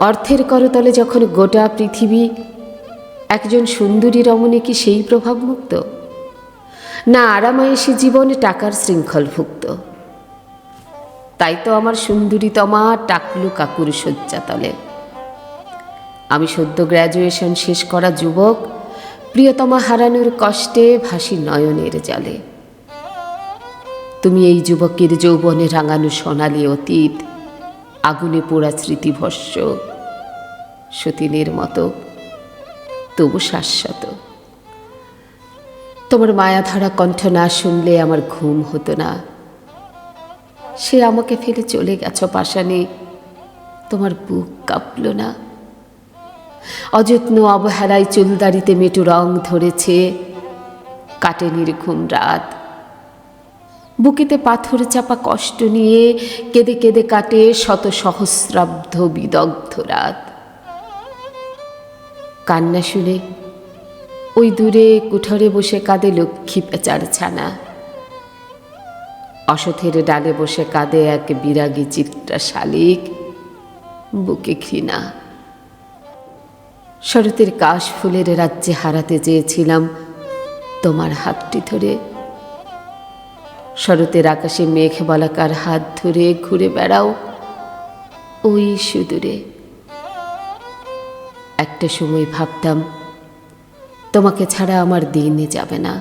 অর্থের করতলে যখন গোটা পৃথিবী একজন সুন্দরী রমণী কি সেই প্রভাবমুক্ত? না আরামায়েশি জীবনে টাকার শৃঙ্খলভুক্ত? তাই তো আমার সুন্দরীতমা টাকলু কাকুর শয্যাতলে আমি সদ্য গ্র্যাজুয়েশন শেষ করা যুবক, প্রিয়তমা হারানোর কষ্টে ভাসি নয়নের জালে। তুমি এই যুবকের যৌবনে রাঙানো সোনালি অতীত, আগুনে পোড়া স্মৃতিভস্য। সতীনের মতো, তবু শাশ্বত। তোমার মায়াধারা কণ্ঠ না শুনলে আমার ঘুম হতো না। সে আমাকে ফেলে চলে গেছ পাশানে তোমার বুক কাঁপল না। অযত্ন অবহেলায় চুলদারিতে মেটু রং ধরেছে কাটেনির ঘুম রাত। বুকেতে পাথর চাপা কষ্ট নিয়ে কেঁদে কেঁদে কাটে শত সহস্রাব্ধ বিদগ্ধ রাত। কান্না শুনে। ওই দূরে কুঠরে বসে কাঁদে লক্ষ্মী পেঁচার ছানা। অসথের ডালে বসে কাঁদে এক বিরাগী চিত্রা শালিক। বুকে ঘৃণা। শরতের কাশ ফুলের রাজ্যে হারাতে চেয়েছিলাম তোমার হাতটি ধরে। শরতের আকাশে মেঘ বলাকার হাত ধরে ঘুরে বেড়াও ওই সুদূরে। একটা সময় ভাবতাম, তোমাকে ছাড়া আমার দিনে যাবে না,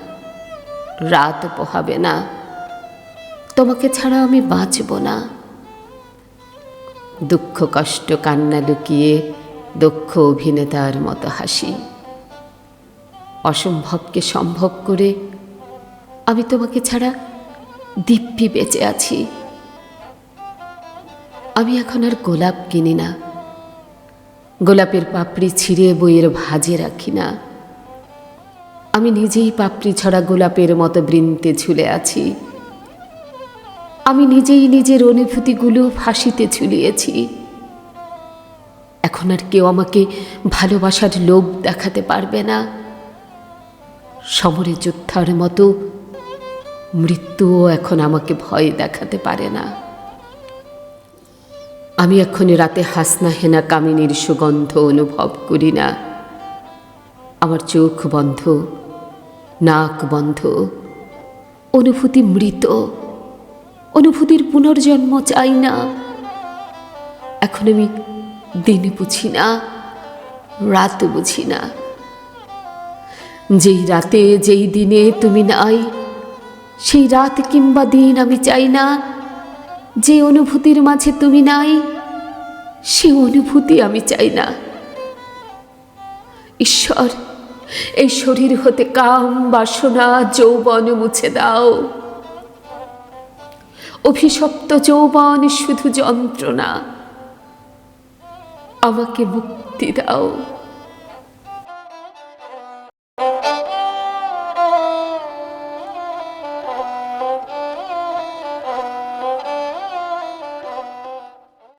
রাত পোহাবে না, তোমাকে ছাড়া আমি বাঁচব না। দুঃখ, কষ্ট, কান্না লুকিয়ে দক্ষ অভিনেতার মতো হাসি। অসম্ভবকে সম্ভব করে আমি তোমাকে ছাড়া দিব্যি বেঁচে আছি। আমি এখন আর গোলাপ কিনি না। গোলাপের পাপড়ি ছিঁড়ে বইয়ের ভাজে রাখি না। আমি নিজেই পাপড়ি ছড়া গোলাপের মতো বৃন্তে ঝুলে আছি। আমি নিজেই নিজের অনুভূতিগুলো ফাঁসিতে ঝুলিয়েছি। এখন আর কেউ আমাকে ভালোবাসার লোভ দেখাতে পারবে না। সমরে যোদ্ধার মতো মৃত্যুও এখন আমাকে ভয় দেখাতে পারে না। আমি এখন রাতে হাসনা হেনা কামিনীর সুগন্ধ অনুভব করি না। আমার চোখ বন্ধ, নাক বন্ধ, অনুভূতি মৃত, অনুভূতির পুনর্জন্ম চাই না। এখন আমি দিন বুঝি না, রাত বুঝি না। যেই রাতে, যেই দিনে তুমি নাই, সেই রাত কিংবা দিন আমি চাই না। যে অনুভূতির মাঝে তুমি নাই সে অনুভূতি আমি চাই না। ঈশ্বর, এই শরীর হতে কাম, বাসনা, যৌবন মুছে দাও। অভিশপ্ত যৌবন শুধু যন্ত্রণা। আমাকে মুক্তি দাও।